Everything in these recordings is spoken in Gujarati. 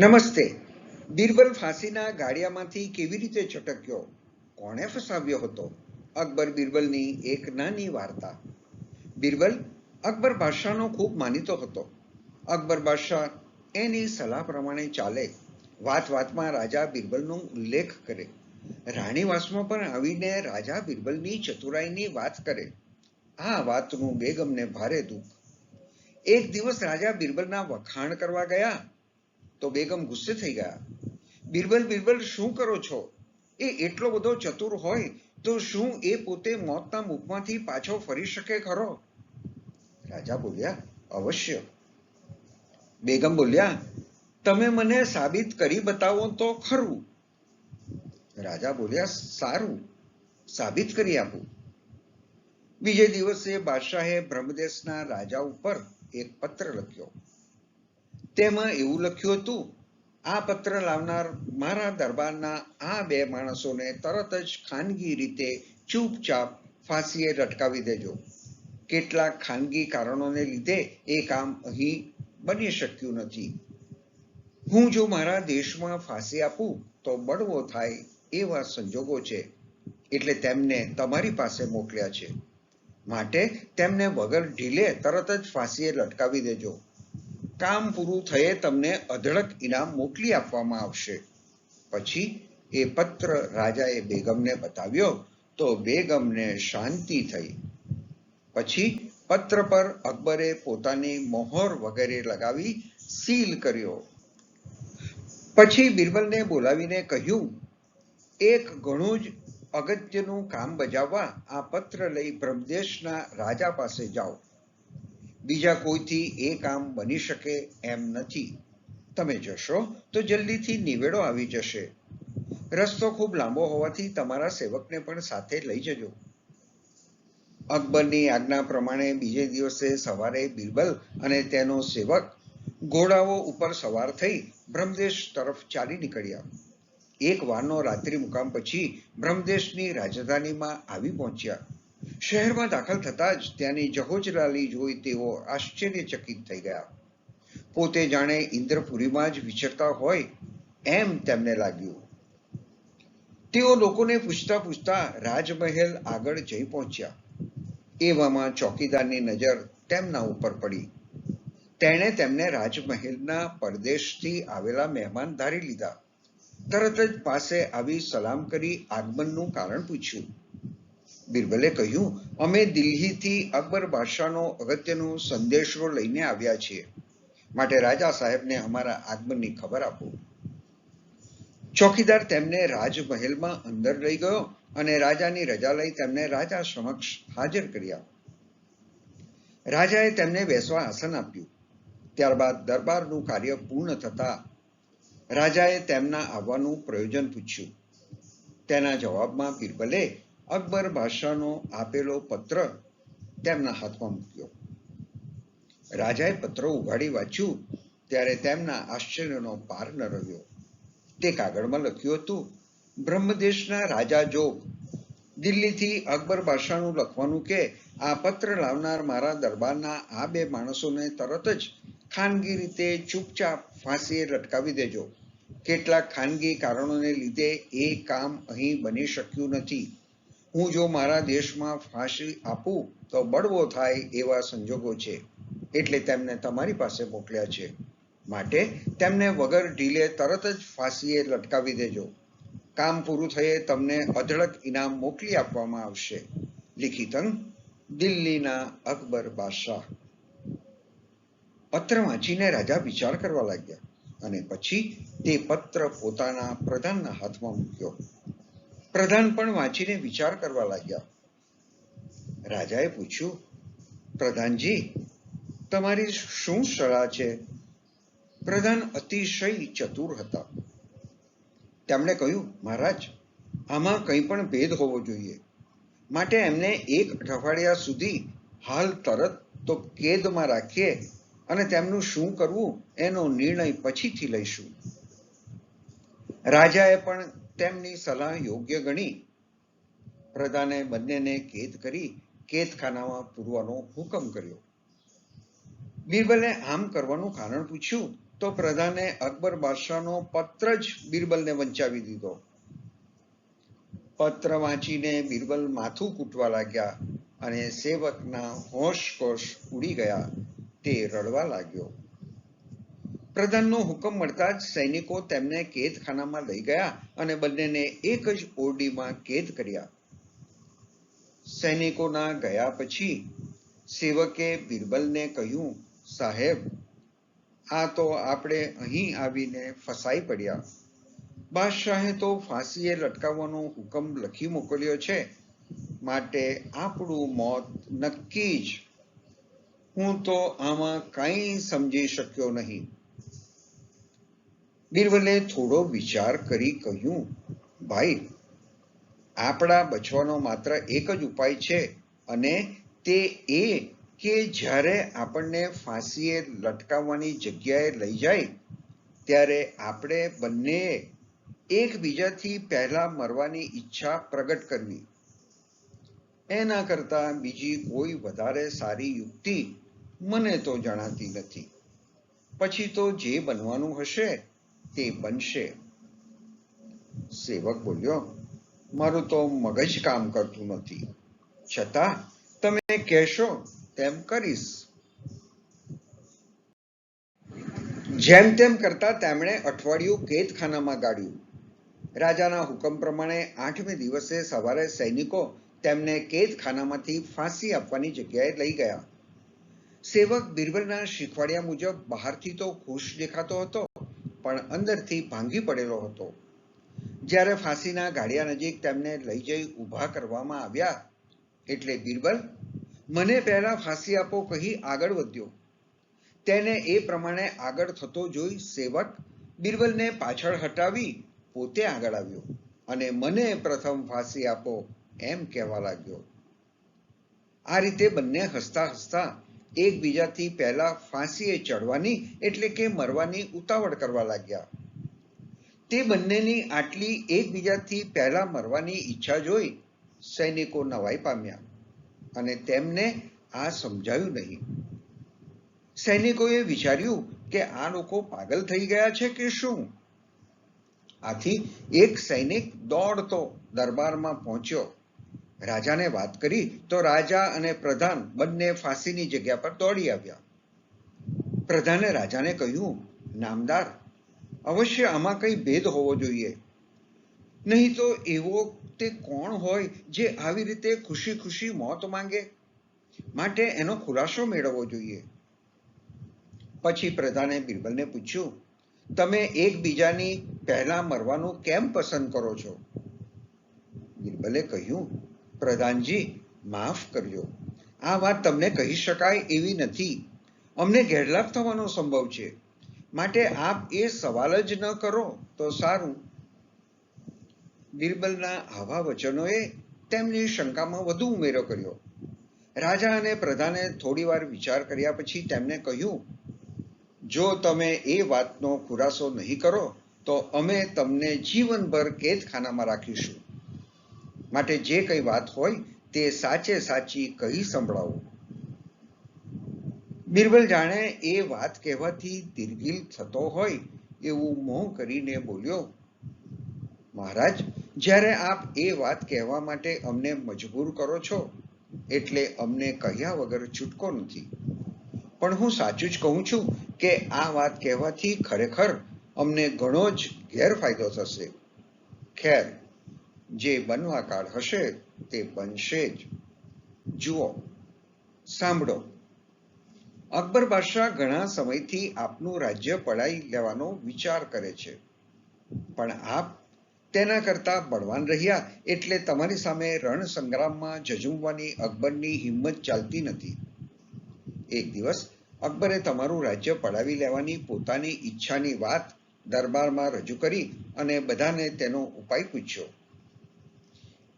નમસ્તે. બિરબલ ફાંસીના ગાડિયામાંથી કેવી રીતે છટક્યો? કોણે ફસાવ્યો હતો? અકબર બિરબલની એક નાની વાર્તા. બિરબલ, અકબર બાદશાહનો ખૂબ માનીતો હતો. અકબર બાદશાહ એની સલાહ પ્રમાણે ચાલે. વાત વાતમાં રાજા બિરબલનો ઉલ્લેખ કરે. રાણીવાસમાં પણ આવીને રાજા બિરબલની ચતુરાઈની વાત કરે. આ વાતનું બેગમને ભારે દુઃખ. એક દિવસ રાજા બિરબલના વખાણ કરવા ગયા. તો બેગમ ગુસ્સે થઈ ગયા. બિરબલ બિરબલ, શું કરો છો? એ એટલો બધો ચતુર હોય તો શું એ પોતે મોતના મુખમાંથી પાછો ફરી શકે ખરો? રાજા બોલ્યા, અવશ્ય. બેગમ બોલ્યા, તમે મને સાબિત કરી બતાવો તો ખરું. રાજા બોલ્યા, સારું, સાબિત કરી આપું. બીજે દિવસે બાદશાહે બ્રહ્મદેશના રાજા ઉપર એક પત્ર લખ્યો. તેમાં એવું લખ્યું હતું, આ પત્ર લાવનાર મારા દરબારના આ બે માણસોને તરત જ ખાનગી રીતે ચૂપચાપ ફાંસીએ લટકાવી દેજો. કેટલાક ખાનગી કારણોને લીધે એ કામ અહીં બની શક્યું નથી. હું જો મારા દેશમાં ફાંસી આપું, તો બળવો થાય એવા સંજોગો છે, એટલે તેમને તમારી પાસે મોકલ્યા છે. માટે તેમને વગર ઢીલે તરત જ ફાંસીએ લટકાવી દેજો. કામ પૂરું થયે તમને અઢળક ઇનામ મોકલી આપવામાં આવશે. પછી એ પત્ર રાજાએ બેગમને બતાવ્યો તો બેગમને શાંતિ થઈ. પછી પત્ર પર અકબરે પોતાની મોહર વગેરે લગાવી સીલ કર્યો. પછી બિરબલને બોલાવીને કહ્યું, એક ઘણું જ અગત્યનું કામ બજાવવા આ પત્ર લઈ બ્રહ્મદેશના રાજા પાસે જાઓ. બીજા કોઈથી એ કામ બની શકે એમ નથી. તમે જશો તો જલ્દીથી નિવેડો આવી જશે. રસ્તો ખૂબ લાંબો હોવાથી તમારા સેવકને પણ સાથે લઈ જજો. અકબરની આજ્ઞા પ્રમાણે બીજે દિવસે સવારે બિરબલ અને તેનો સેવક ઘોડાઓ ઉપર સવાર થઈ બ્રહ્મદેશ તરફ ચાલી નીકળ્યા. એક વારનો રાત્રિ મુકામ પછી બ્રહ્મદેશની રાજધાનીમાં આવી પહોંચ્યા. શહેરમાં દાખલ થતાં જ ત્યાંની જહોજરાલી જોઈ તેઓ આશ્ચર્યચકિત થઈ ગયા. પોતે જાણે ઇન્દ્રપુરીમાં જ વિચરતા હોય એમ તેમને લાગ્યું. તેઓ લોકોને પૂછતા પૂછતા રાજમહેલ આગળ જઈ પહોંચ્યા. એવામાં ચોકીદારની નજર તેમના ઉપર પડી. તેણે તેમને રાજમહેલના પરદેશથી આવેલા મહેમાન ધારી લીધા. તરત જ પાસે આવી સલામ કરી આગમનનું કારણ પૂછ્યું. બિરબલે કહ્યું, અમે દિલ્હીથી અકબર બાદશાહનો અગત્યનો સંદેશો લઈને આવ્યા છીએ. માટે રાજા સાહેબને અમારા આગમનની ખબર આપો. ચોકીદાર તેમને રાજમહેલમાં અંદર લઈ ગયો અને રાજાની રજા લઈ તેમને રાજા સમક્ષ હાજર કર્યા. રાજાએ તેમને બેસવા આસન આપ્યું. ત્યારબાદ દરબારનું કાર્ય પૂર્ણ થતા રાજાએ તેમના આવવાનું પ્રયોજન પૂછ્યું. તેના જવાબમાં બિરબલે અકબર બાદશાહનો આપેલો પત્ર તેમના હાથમાં મૂક્યો. રાજાએ પત્ર ઉઘાડી વાંચ્યું, ત્યારે તેમના આશ્ચર્યનો પાર ન રહ્યો. તે કાગળમાં લખ્યું હતું, બ્રહ્મદેશના રાજા જોગ દિલ્હીથી અકબર બાદશાહનું લખવાનું કે, આ પત્ર લાવનાર મારા દરબારના આ બે માણસોને તરત જ ખાનગી રીતે ચૂપચાપ ફાંસીએ લટકાવી દેજો. કેટલાક ખાનગી કારણોને લીધે એ કામ અહીં બની શક્યું નથી. હું જો મારા દેશમાં ફાંસી આપું, તો બળવો થાય એવા સંજોગો છે, એટલે તેમને તમારી પાસે મોકલ્યા છે. માટે તેમને વગર ઢીલે તરત જ ફાંસીએ લટકાવી દેજો. કામ પૂરું થયે તમને અઢળક ઇનામ મોકલી આપવામાં આવશે. લિખિતન દિલ્હીના અકબર બાદશાહ. પત્ર વાંચીને રાજા વિચાર કરવા લાગ્યા અને પછી તે પત્ર પોતાના પ્રધાનના હાથમાં મૂક્યો. પ્રધાન પણ વાંચીને વિચાર કરવા લાગ્યા. રાજાએ પૂછ્યું, પ્રધાનજી, તમારી શું સલાહ છે? પ્રધાન અતિશય ચતુર હતા. તેમણે કહ્યું, મહારાજ, આમાં કંઈ પણ ભેદ હોવો જોઈએ. માટે એમને એક અઠવાડિયા સુધી હાલ તરત તો કેદમાં રાખીએ અને તેમનું શું કરવું એનો નિર્ણય પછીથી લઈશું. રાજાએ પણ તેમની સલાહ યોગ્ય ગણી પ્રધાને બંનેને કેદ કરી કેદખાનામાં પૂરવાનો હુકમ કર્યો. બિરબલે આમ કરવાનું કારણ પૂછ્યું તો પ્રધાને અકબર બાદશાહનો પત્ર જ બિરબલને વંચાવી દીધો. પત્ર વાંચીને બિરબલ માથું કૂટવા લાગ્યા અને સેવકના હોશ કોશ ઉડી ગયા. તે રડવા લાગ્યો. પ્રધાનનો હુકમ મળતા જ સૈનિકો તેમને કેદખાનામાં લઈ ગયા અને બંનેને એક જ ઓરડીમાં કેદ કર્યા. સૈનિકોના ગયા પછી સેવકે બિરબલને કહ્યું, સાહેબ, આ તો આપણે અહીં આવીને ફસાઈ પડ્યા. બાદશાહે તો ફાંસીએ લટકાવવાનો હુકમ લખી મોકલ્યો છે. માટે આપણું મોત નક્કી જ. હું તો આમાં કંઈ સમજી શક્યો નહીં. બિરબલે થોડો વિચાર કરી કહ્યું, ભાઈ, આપણા બચવાનો માત્ર એક જ ઉપાય છે અને તે એ કે જ્યારે આપણને ફાંસીએ લટકાવવાની જગ્યાએ લઈ જાય, ત્યારે આપણે બંને એકબીજાથી પહેલા મરવાની ઈચ્છા પ્રગટ કરવી. એના કરતા બીજી કોઈ વધારે સારી યુક્તિ મને તો જણાતી નથી. પછી તો જે બનવાનું હશે તે બનશે. સેવક બોલ્યો, મારું તો મગજ કામ કરતું નથી. છતાં તમે કહેશો તેમ કરીશ. જેમ તેમ કરતા તેમણે અઠવાડિયું કેદખાનામાં ગાળ્યું. રાજાના હુકમ પ્રમાણે આઠમે દિવસે સવારે સૈનિકો તેમને કેદખાનામાંથી ફાંસી આપવાની જગ્યાએ લઈ ગયા. સેવક બિરબલના શીખવાડ્યા મુજબ બહારથી તો ખુશ દેખાતો હતો. પણ અંદરથી ભાંગી પડેલો હતો. જ્યારે ફાંસીના ગાડિયા નજીક તેમને લઈ જઈ ઊભા કરવામાં આવ્યા એટલે બિરબલ, મને પહેલા ફાંસી આપો કહી આગળ વધ્યો. તેને એ પ્રમાણે આગળ થતો જોઈ સેવક બિરબલને પાછળ હટાવી પોતે આગળ આવ્યો અને મને પ્રથમ ફાંસી આપો એમ કહેવા લાગ્યો. આ રીતે બંને હસતા હસતા એકબીજાથી પહેલા ફાંસીએ ચડવાની એટલે કે મરવાની ઉતાવળ કરવા લાગ્યા. તે બંનેની આટલી એકબીજાથી પહેલા મરવાની ઈચ્છા જોઈ સૈનિકો નવાઈ પામ્યા અને તેમને આ સમજાયું નહીં. સૈનિકોએ વિચાર્યું કે આ લોકો પાગલ થઈ ગયા છે કે શું? આથી એક સૈનિક દોડતો દરબારમાં પહોંચ્યો. રાજાને વાત કરી તો રાજા અને પ્રધાન બંને ફાંસીની જગ્યા પર દોડી આવ્યા. પ્રધાને રાજાને કહ્યું, નામદાર, અવશ્ય આમાં કંઈ ભેદ હોવો જોઈએ. નહીં તો એવો તે કોણ હોય જે આવી રીતે ખુશી ખુશી મોત માંગે? માટે એનો ખુલાસો મેળવવો જોઈએ. પછી પ્રધાને બિરબલને પૂછ્યું, તમે એકબીજાની પહેલા મરવાનું કેમ પસંદ કરો છો? બિરબલે કહ્યું પ્રધાનજી, માફ કરજો આ વાત તમને કહી શકાય એવી નથી. અમને ગેરલાભ થવાનો સંભવ છે. માટે આપ એ સવાલ જ ન કરો. તો સારું. બિરબલના આવા વચનોએ તેમની શંકામાં વધુ ઉમેરો કર્યો. રાજા અને પ્રધાને થોડીવાર વિચાર કર્યા પછી તેમને કહ્યું, જો તમે એ વાતનો ખુલાસો નહીં કરો, તો અમે તમને જીવનભર કેદખાનામાં રાખીશું. માટે જે કઈ વાત હોય તે સાચે સાચી કહી સંભળાવો. બિરબલ જાણે એ વાત કહેવાથી દિલગીલ થતો હોય એવું મોં કરીને બોલ્યો, મહારાજ, જ્યારે આપ એ વાત કહેવા માટે અમને મજબૂર કરો છો, એટલે અમને કહ્યા વગર છૂટકો નથી. પણ હું સાચું જ કહું છું કે આ વાત કહેવાથી ખરેખર અમને ઘણો જ ગેરફાયદો થશે. ખેર જે બનવા કાળ હશે તે બનશે જ. જુઓ, સાંભળો. અકબર બાદશાહ ઘણા સમયથી આપનું રાજ્ય પડાવી લેવાનો વિચાર કરે છે. પણ આપ તેના કરતા બળવાન રહ્યા એટલે તમારી સામે રણ સંગ્રામમાં જજુમવાની અકબરની હિંમત ચાલતી નથી. એક દિવસ અકબરે તમારું રાજ્ય પડાવી લેવાની પોતાની ઈચ્છાની વાત દરબારમાં રજૂ કરી અને બધાને તેનો ઉપાય પૂછ્યો.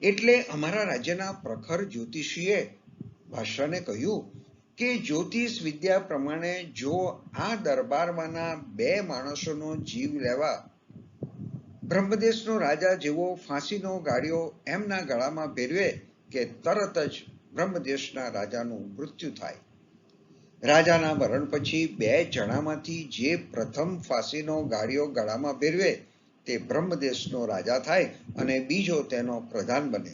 એટલે અમારા રાજ્યના પ્રખર જ્યોતિષીએ ભાષાને કહ્યું કે જ્યોતિષ વિદ્યા પ્રમાણે જો આ દરબારમાંના બે માણસોનો જીવ લેવા બ્રહ્મદેશનો રાજા જેવો ફાંસીનો ગાળ્યો એમના ગળામાં ભેરવે કે તરત જ બ્રહ્મદેશના રાજાનું મૃત્યુ થાય. રાજાના મરણ પછી બે જણામાંથી જે પ્રથમ ફાંસીનો ગાડીઓ ગળામાં ભેરવે તે બ્રહ્મદેશનો રાજા થાય અને બીજો તેનો પ્રધાન બને.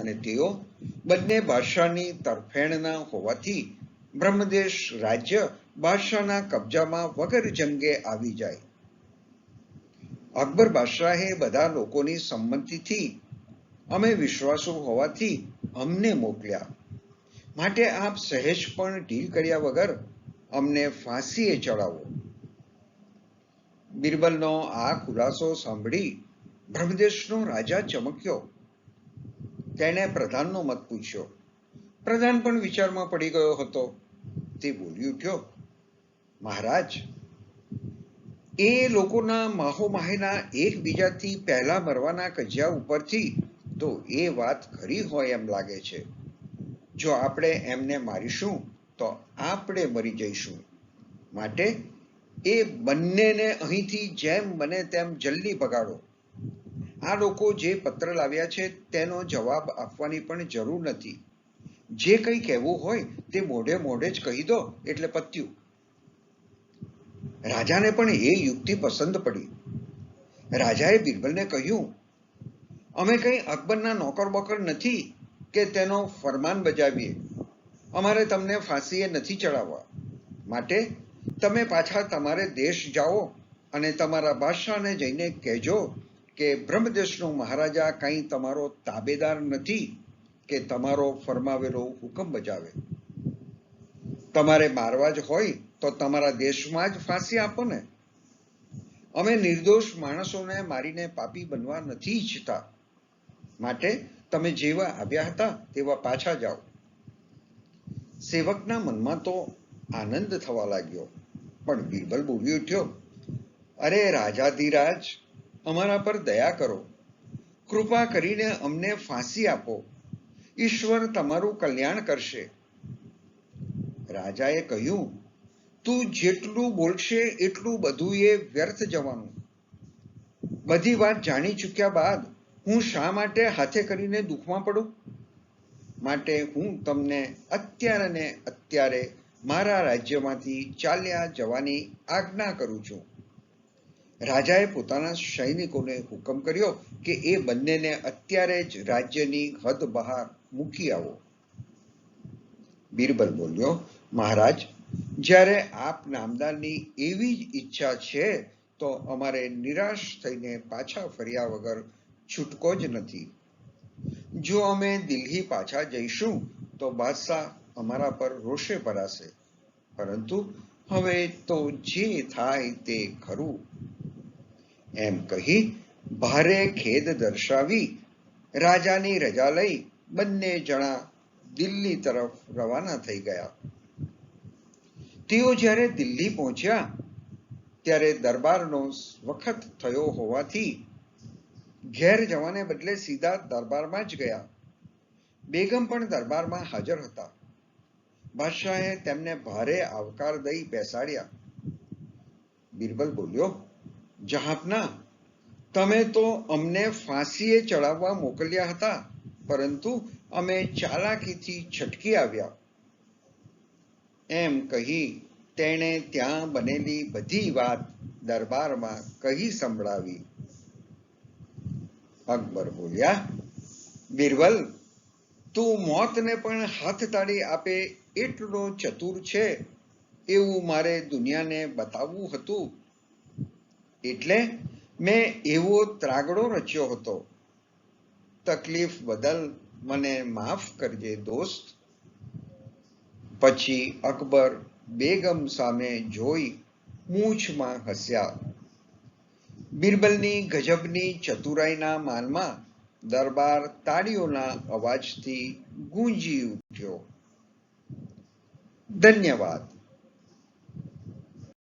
અને તેઓ બંને ભાષાની તરફેણના હોવાથી બ્રહ્મદેશ રાજ્ય બાદશાહના કબજામાં વગર જંગે આવી જાય. અકબર બાદશાહે બધા લોકોની સંમતિથી અમે વિશ્વાસુ હોવાથી અમને મોકલ્યા. માટે આપ સહેજ પણ ઢીલ કર્યા વગર અમને ફાંસીએ ચડાવો. બિરબલનો આ ખુલાસો સાંભળી બ્રહ્મદેશનો રાજા ચમક્યો. તેણે પ્રધાનનો મત પૂછ્યો. પ્રધાન પણ વિચારમાં પડી ગયો હતો. તે બોલી ઉઠ્યો, મહારાજ, એ લોકોના માહોમાહીના એકબીજાથી પહેલા મરવાના કજિયા ઉપરથી તો એ વાત ખરી હોય એમ લાગે છે. જો આપણે એમને મારીશું, તો આપણે મરી જઈશું. માટે એ બંનેને અહીંથી જેમ બને તેમ જલ્દી ભગાડો આ લોકો જે પત્ર લાવ્યા છે તેનો જવાબ આપવાની પણ જરૂર નથી. જે કંઈ કહેવું હોય તે મોઢે મોઢે જ કહી દો એટલે પત્યું. રાજાને પણ એ યુક્તિ પસંદ પડી. રાજાએ બિરબલને કહ્યું, અમે કંઈ અકબરના નોકર બોકર નથી કે તેનો ફરમાન બજાવીએ. અમારે તમને ફાંસીએ નથી ચડાવવા. માટે તમે પાછા તમારે દેશ જાઓ અને તમારા બાદશાહને જઈને કહેજો કે બ્રહ્મદેશનો મહારાજા કંઈ તમારો તાબેદાર નથી કે તમારો ફરમાવેલો હુકમ બજાવે. તમારે મારવા જ હોય તો તમારા દેશમાં જ ફાંસી આપો ને. અમે નિર્દોષ માણસોને મારીને પાપી બનવા નથી ઈચ્છતા. માટે તમે જેવા આવ્યા હતા તેવા પાછા જાઓ. સેવકના મનમાં તો આનંદ થવા લાગ્યો. પણ બિરબલ બોલી ઉઠ્યો, અરે રાજાધિરાજ અમારા પર દયા કરો. કૃપા કરીને અમને ફાંસી આપો. ઈશ્વર તમારું કલ્યાણ કરશે. રાજાએ કહ્યું, તું જેટલું બોલશે, એટલું બધું એ વ્યર્થ જવાનું. બધી વાત જાણી ચૂક્યા બાદ હું શા માટે હાથે કરીને દુઃખમાં પડું? માટે હું તમને અત્યારે અત્યારે મારા રાજ્યમાંથી ચાલ્યા જવાની આજ્ઞા કરું છું. રાજાએ પોતાના સૈનિકોને હુકમ કર્યો કે એ બંનેને અત્યારે જ રાજ્યની હદ બહાર મૂકી આવો. બીરબલ બોલ્યો, મહારાજ, જ્યારે આપ નામદારની એવી જ ઈચ્છા છે, તો અમારે નિરાશ થઈને પાછા ફર્યા વગર છૂટકો જ નથી. જો અમે દિલ્હી પાછા જઈશું, તો બાદશાહ અમારા પર રોષે ભરાશે પરંતુ હવે તો જે થાય તે ખરું. એમ કહી ભારે ખેદ દર્શાવી રાજાની રજા લઈ બંને જણા દિલ્હી તરફ રવાના થઈ ગયા. તેઓ જ્યારે દિલ્હી પહોંચ્યા, ત્યારે દરબારનો વખત થયો હોવાથી ઘેર જવાને બદલે સીધા દરબારમાં જ ગયા. બેગમ પણ દરબારમાં હાજર હતા. બાદશાહે તેમને ભારે આવકાર દઈ બેસાડ્યા. બિરબલ બોલ્યો, જહાપના, તમે તો અમને ફાંસીએ ચડાવવા મોકલ્યા હતા, પરંતુ અમે ચાલાકીથી છટકી આવ્યા. એમ કહી તેણે ત્યાં બનેલી બધી વાત દરબારમાં કહી સંભળાવી. અકબર બોલ્યા, બિરબલ, તું મોતને પણ હાથ તાળી આપે એટલો ચતુર છે એવું મારે દુનિયાને બતાવવું હતું. એટલે મેં એવો ત્રાગડો રચ્યો હતો. તકલીફ બદલ મને માફ કરજે દોસ્ત. પછી અકબર બેગમ સામે જોઈ મૂછમાં હસ્યા. બિરબલની ગજબની ચતુરાઈના માનમાં દરબાર તાળીઓના અવાજથી ગુંજી ઉઠ્યો. ધન્યવાદ